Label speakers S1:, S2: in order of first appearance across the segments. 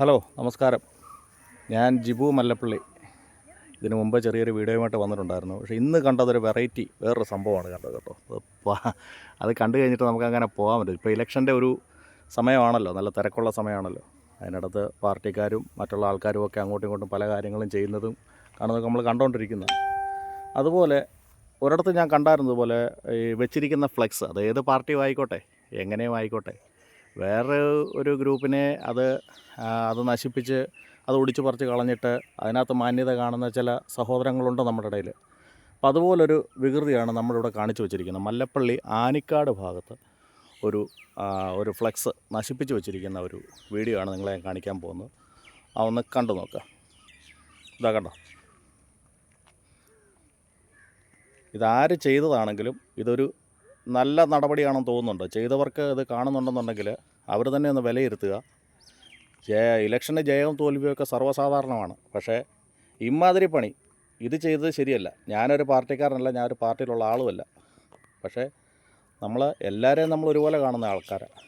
S1: Hello നമസ്കാരം. ഞാൻ ജിബു മല്ലപ്പള്ളി. ഇതിനു മുമ്പ് ചെറിയൊരു വീഡിയോയുമായിട്ട് വന്നിട്ടുണ്ടായിരുന്നു. പക്ഷേ ഇന്ന് കണ്ടതൊരു വെറൈറ്റി വേറൊരു സംഭവമാണ് കണ്ടത് കേട്ടോ. അത് കണ്ടു കഴിഞ്ഞിട്ട് നമുക്ക് അങ്ങനെ പോകാൻ പറ്റും. ഇപ്പോൾ ഇലക്ഷന്റെ ഒരു സമയമാണല്ലോ നല്ല തിരക്കുള്ള സമയമാണല്ലോ. അതിനടുത്ത് പാർട്ടിക്കാരും മറ്റുള്ള ആൾക്കാരും ഒക്കെ അങ്ങോട്ടും ഇങ്ങോട്ടും പല കാര്യങ്ങളും ചെയ്യുന്നതും കാണുന്നതൊക്കെ നമ്മൾ കണ്ടുകൊണ്ടിരിക്കുന്നത് അതുപോലെ ഒരിടത്ത് ഞാൻ കണ്ടായിരുന്നതുപോലെ വെച്ചിരിക്കുന്ന ഫ്ലെക്സ് അത് ഏത് പാർട്ടിയും ആയിക്കോട്ടെ എങ്ങനെയും ആയിക്കോട്ടെ വേറെ ഒരു ഗ്രൂപ്പിനെ അത് അത് നശിപ്പിച്ച് അത് ഒടിച്ചു പറിച്ച് കളഞ്ഞിട്ട് അതിനകത്ത് മാന്യത കാണുന്ന ചില സഹോദരങ്ങളുണ്ട് നമ്മുടെ ഇടയിൽ. അപ്പം അതുപോലൊരു വികൃതിയാണ് നമ്മളിവിടെ കാണിച്ചു വെച്ചിരിക്കുന്നത്. മല്ലപ്പള്ളി ആനിക്കാട് ഭാഗത്ത് ഒരു ഒരു ഫ്ലെക്സ് നശിപ്പിച്ച് വെച്ചിരിക്കുന്ന ഒരു വീഡിയോ ആണ് നിങ്ങളെ കാണിക്കാൻ പോകുന്നത്. ആ ഒന്ന് കണ്ടു നോക്കുക ഇതാ കണ്ടോ? ഇതാര് ചെയ്തതാണെങ്കിലും ഇതൊരു നല്ല നടപടിയാണെന്ന് തോന്നുന്നുണ്ട്. ചെയ്തവർക്ക് ഇത് കാണുന്നുണ്ടെന്നുണ്ടെങ്കിൽ അവർ തന്നെ ഒന്ന് വിലയിരുത്തുക. ജയ ഇലക്ഷന് ജയവും തോൽവിയും ഒക്കെ സർവസാധാരണമാണ്. പക്ഷേ ഇമാതിരി പണി. ഇത് ചെയ്തത് ശരിയല്ല. ഞാനൊരു പാർട്ടിക്കാരനല്ല ഞാനൊരു പാർട്ടിയിലുള്ള ആളുമല്ല. പക്ഷേ നമ്മൾ എല്ലാവരെയും നമ്മൾ ഒരുപോലെ കാണുന്ന ആൾക്കാരാണ്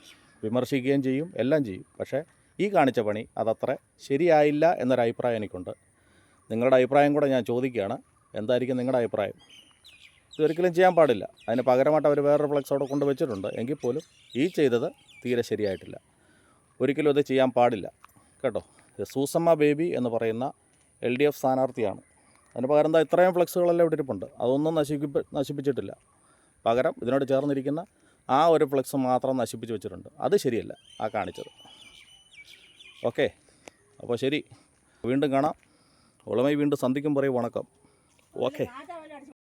S1: വിമർശിക്കുകയും ചെയ്യും എല്ലാം ചെയ്യും. പക്ഷേ ഈ കാണിച്ച പണി അതത്ര ശരിയായില്ല എന്നൊരു അഭിപ്രായം എനിക്കുണ്ട്. നിങ്ങളുടെ അഭിപ്രായം കൂടെ ഞാൻ ചോദിക്കുകയാണ്. എന്തായിരിക്കും നിങ്ങളുടെ അഭിപ്രായം? ഇതൊരിക്കലും ചെയ്യാൻ പാടില്ല. അതിന് പകരമായിട്ട് അവർ വേറൊരു ഫ്ലെക്സ് അവിടെ കൊണ്ട് വെച്ചിട്ടുണ്ട്. എങ്കിൽ പോലും ഈ ചെയ്തത് തീരെ ശരിയായിട്ടില്ല. ഒരിക്കലും അത് ചെയ്യാൻ പാടില്ല. കേട്ടോ? സൂസമ്മ ബേബി എന്ന് പറയുന്ന എൽ ഡി എഫ് സ്ഥാനാർത്ഥിയാണ്. അതിന് പകരം എന്താ ഇത്രയും ഫ്ലെക്സുകളെല്ലാം ഇവിടെ ഇരിപ്പുണ്ട് അതൊന്നും നശിപ്പിപ്പ നശിപ്പിച്ചിട്ടില്ല. പകരം ഇതിനോട് ചേർന്നിരിക്കുന്ന ആ ഒരു ഫ്ലെക്സ് മാത്രം നശിപ്പിച്ച് വെച്ചിട്ടുണ്ട്. അത് ശരിയല്ല ആ കാണിച്ചത്. ഓക്കെ? അപ്പോൾ ശരി. വീണ്ടും കാണാം. ഉളമൈ വീണ്ടും സന്ധിക്കും പറയും വണക്കം. ഓക്കെ.